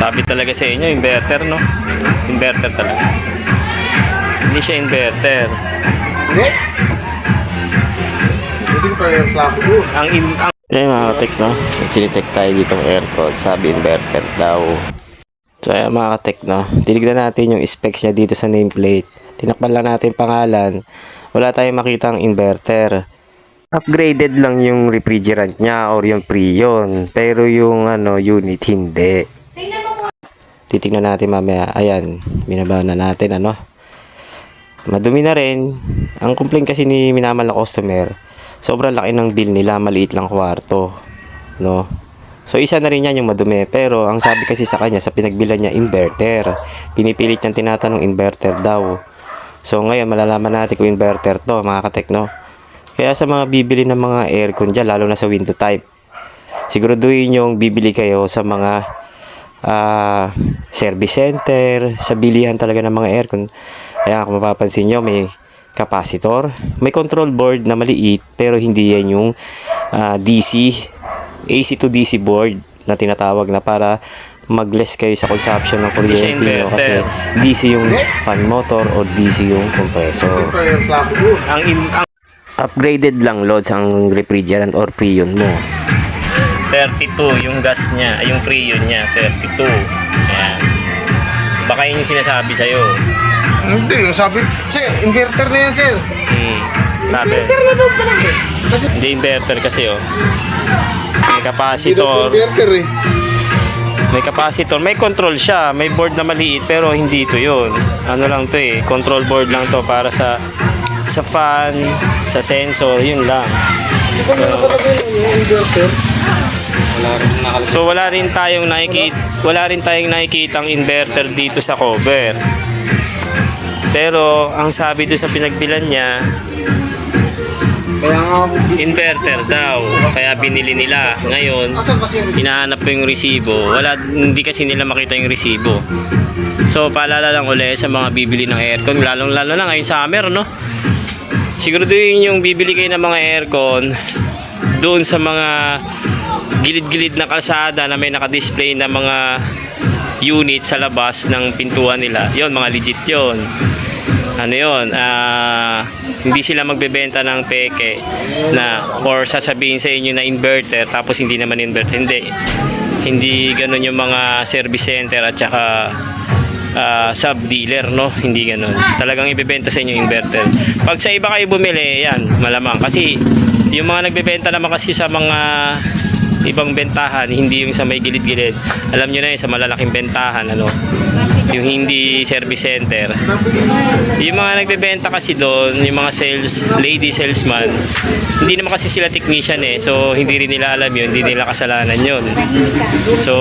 Sabi talaga sa inyo, inverter, no? Inverter talaga. Hindi siya inverter. Hindi. Hindi ko pa yung ko. Ang in... Ang... Okay mga katek, no? Tayo dito ng aircon. Sabi inverter daw. So ayan mga katek, no? Tinignan natin yung specs niya dito sa nameplate. Tinakpan lang natin pangalan. Wala tayong makitang inverter. Upgraded lang yung refrigerant niya or yung Freon. Pero yung ano, unit hindi. Titingnan natin mamaya. Ayan, binaba na natin ano. Madumi na rin. Ang complaint kasi ni minamal na customer, sobrang laki ng bill nila, maliit lang kwarto. No? So isa na rin yan yung madumi. Pero ang sabi kasi sa kanya, sa pinagbilan niya, inverter. Pinipilit niyang tinatanong inverter daw. So ngayon, malalaman natin kung inverter to, mga katekno. Kaya sa mga bibili ng mga aircon dyan, lalo na sa window type, siguraduhin yung bibili kayo sa mga ah, service center, sa bilihan talaga ng mga aircon. Kaya kung mapapansin nyo, may capacitor, may control board na maliit, pero hindi yan yung ah, DC, AC to DC board na tinatawag na para mag-less kayo sa consumption ng kuryente nyo kasi DC yung fan motor or DC yung compressor. Ang, in, ang upgraded lang loads ang refrigerant or freon mo. 32 yung gas niya, ay yung freon niya, 32. Ayan. Baka yun yung sinasabi sa'yo. Hindi, yung sabi, sir, inverter na yan, sir. Hmm. Sabi. Inverter na daw pala eh. Kasi Hindi inverter kasi oh. May hindi daw capacitor. inverter eh. May capacitor. May control siya. May board na maliit pero hindi ito yun. Ano lang to eh. Control board lang to para sa sa fan, sa sensor, yun lang. Hindi ko na nakalagay lang yung inverter. So wala rin tayong nakikita, wala rin tayong nakikitang inverter dito sa cover. Pero ang sabi doon sa pinagbilan niya, Kaya nga, inverter daw. Kaya binili nila. Ngayon, hinahanap ko yung resibo. Wala, hindi kasi nila makita yung resibo. So, paalala lang uli sa mga bibili ng aircon, lalong lalo na ngayong summer, no? Siguraduhin yung bibili kayo ng mga aircon doon sa mga gilid-gilid na kalsada na may nakadisplay na mga unit sa labas ng pintuan nila. Yon mga legit yon. Ano yon? Ah, hindi sila magbebenta ng peke na or sasabihin sa inyo na inverter tapos hindi naman inverter. Hindi. Hindi ganun yung mga service center at saka ah, sub-dealer, no? Hindi ganun. Talagang ibebenta sa inyo inverter. Pag sa iba kayo bumili, yan, malamang. Kasi yung mga nagbebenta naman kasi sa mga ibang bentahan, hindi yung sa may gilid-gilid. Alam nyo na yun, sa malalaking bentahan, ano? Yung hindi service center. Yung mga nagbebenta kasi doon, yung mga sales, lady salesman, hindi naman kasi sila technician eh. So, hindi rin nila alam yun, hindi nila kasalanan yun. So,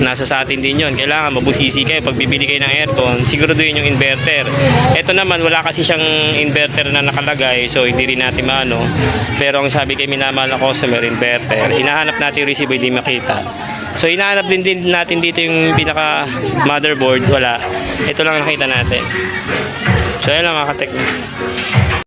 nasa sa atin din yun. Kailangan mabusisi kayo pag bibili kayo ng aircon, siguraduhin yung inverter. Ito naman, wala kasi siyang inverter na nakalagay, so hindi rin natin maano. Pero ang sabi kay minamahal na customer, inverter. Hinahanap natin yung resibo, hindi makita. So, hinahanap din, din natin dito yung pinaka motherboard, wala. Ito lang nakita natin. So, yan lang mga katek.